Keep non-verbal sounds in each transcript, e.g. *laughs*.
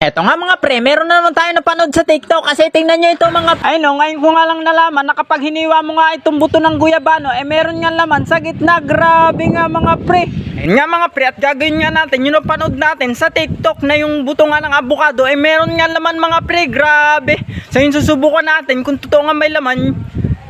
Eto nga mga pre, meron na naman tayo napanood sa TikTok kasi tingnan nyo ito mga Ay no, ngayon ko nga lang nalaman na kapag hiniwa mo nga itong buto ng guyabano, eh meron nga laman sa gitna. Grabe nga mga pre. Ayun nga mga pre, at gagawin nga natin, yung napanood natin sa TikTok na yung buto nga ng abukado, eh meron nga laman mga pre. Grabe. So yun susubukan natin kung totoo nga may laman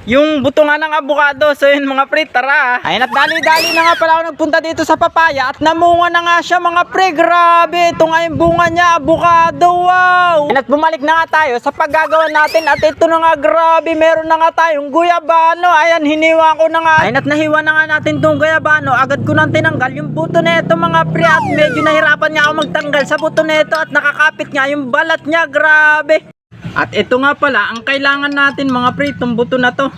yung buto nga ng abukado. So yun mga pre, tara. Ayun at dali-dali na nga pala ako nagpunta dito sa papaya at namunga na nga siya mga pre. Grabe, ito nga yung bunga niya, abukado. Wow! Ayun at bumalik na nga tayo sa paggagawa natin at ito na nga grabe, meron na nga tayong guyabano. Ayan, hiniwa ko na nga. Ayun at nahiwa na nga natin tong guyabano. Agad ko nang tinanggal yung buto na ito mga pre at medyo nahirapan nga ako magtanggal sa buto na ito at nakakapit nga yung balat niya. Grabe. At ito nga pala, ang kailangan natin mga pre, itong buto na to.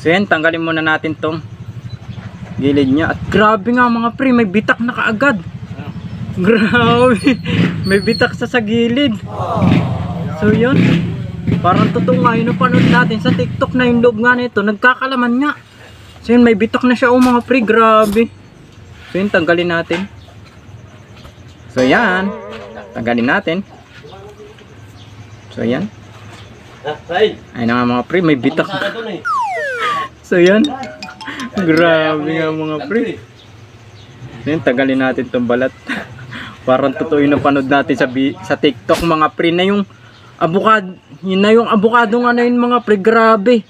So yan, tanggalin muna natin tong gilid niya. At grabe nga mga pre, may bitak na kaagad. Grabe, *laughs* may bitak sa sa gilid. So yun, parang totoo nga yun napanood natin sa TikTok na yung loob nga nito, nagkakalaman nga. So yun, may bitak na siya oh mga pre, grabe. So yun, tanggalin natin. So yan, tanggalin natin. So yan. Ay, Ay na nga mga pre, may bitak. eh. *laughs* So yan. Grabe nga mga pre. Yan, tagalin natin tong balat. *laughs* Parang totoo yung napanood natin sa, sa TikTok mga pre na yung abukado, yun na yung abukado nga na yun mga pre, grabe.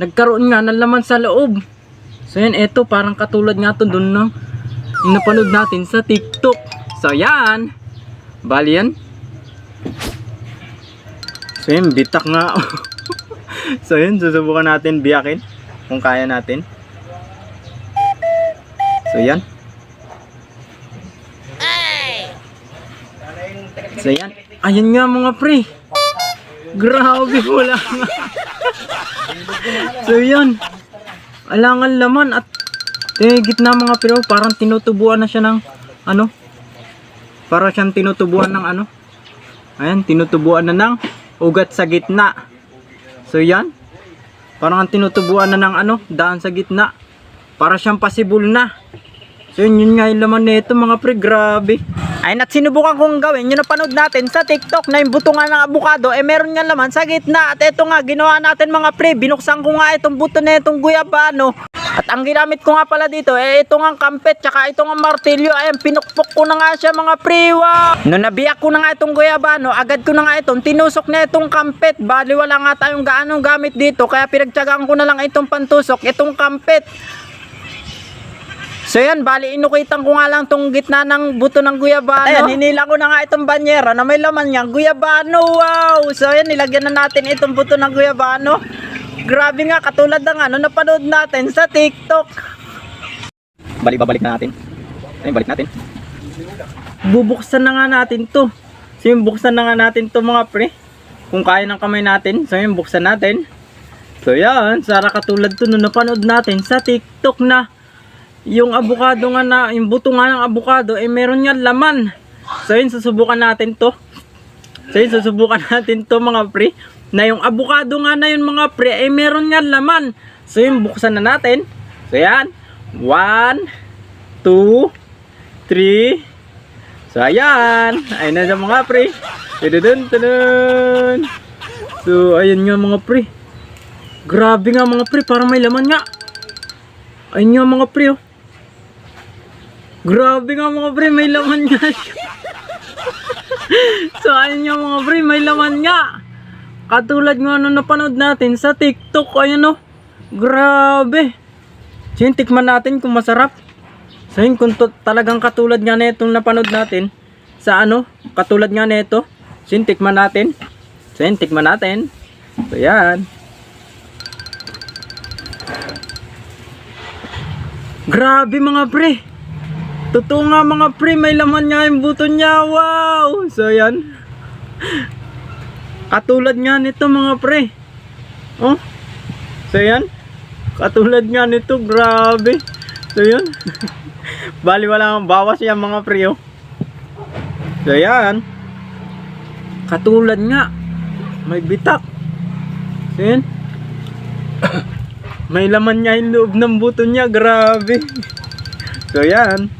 Nagkaroon nga ng laman sa loob. So yan, eto parang katulad nga to dun ng yung napanood natin sa TikTok. So yan. Bali yan. So yan, bitak nga. *laughs* so yun, susubukan natin biyakin kung kaya natin. So yan. So yan. Ayun nga mga pre. Grabe wala nga. *laughs* so yan. Alangan laman at eh, gitna mga pre. oh, Parang tinutubuan na siya ng ano. Para siyang tinutubuan ng ano. Ayan, tinutubuan na ng ugat sa gitna. So yan. Parang ang tinutubuan na ng ano, daan sa gitna. Para siyang pasibol na. So yun, yun nga yung laman nito mga pre, grabe. Ay, at sinubukan kong gawin, yung napanood natin sa TikTok na yung buto nga ng abukado, eh meron nga laman sa gitna. At ito nga, ginawa natin mga pre, binuksan ko nga itong buto na itong guyabano. At ang ginamit ko nga pala dito, eh ito nga kampet, tsaka ito nga martilyo. Ayan, pinukpok ko na nga siya mga pre, wow. Nung nabiyak ko na nga itong guyabano, agad ko na nga itong tinusok na itong kampet. Bali, wala nga tayong gaanong gamit dito, kaya pinagtsagaan ko na lang itong pantusok, itong kampet. So yan, bali inukitan ko nga lang tong gitna ng buto ng guyabano. Ayan, hinila ko na nga itong banyera na may laman niya, guyabano, wow! So yan, nilagyan na natin itong buto ng guyabano. Grabe nga, katulad ng ano, napanood natin sa TikTok. Bali, babalik na natin. Ayun, balik natin. Bubuksan na nga natin to. So yung buksan na nga natin to mga pre. Kung kaya ng kamay natin, so yung buksan natin. So yan, sara katulad to nung napanood natin sa TikTok na yung abukado nga na, yung buto nga ng abukado, eh meron nga laman. So yun, susubukan natin to. So yun, susubukan *laughs* natin to mga pre. Na yung abukado nga na yun mga pre, eh meron nga laman. So yun, buksan na natin. So yan, 1, 2, 3, So ayan, ayun na sa mga pre. Tududun, tudun. So ayun nga mga pre. Grabe nga mga pre, parang may laman nga. Ayun nga mga pre oh. Grabe nga mga pre, may laman nga so *laughs* ayun nga mga pre, may laman nga. Katulad nga nung napanood natin sa TikTok, ayun oh. Grabe. So yun, tikman natin kung masarap. So yun, kung talagang katulad nga nitong napanood natin sa ano, katulad nga nito. So yun, tikman natin. So yun, tikman natin. So yan. Grabe mga pre. Totoo nga mga pre, may laman nga yung buto niya. Wow! So yan. Katulad nga nito mga pre. Oh. So yan. Katulad nga nito, grabe. So yun. *laughs* Bali wala kang bawas yan mga pre. Oh. So yan. Katulad nga. May bitak. So yan. *coughs* May laman niya yung loob ng buto niya. Grabe. *laughs* So yan.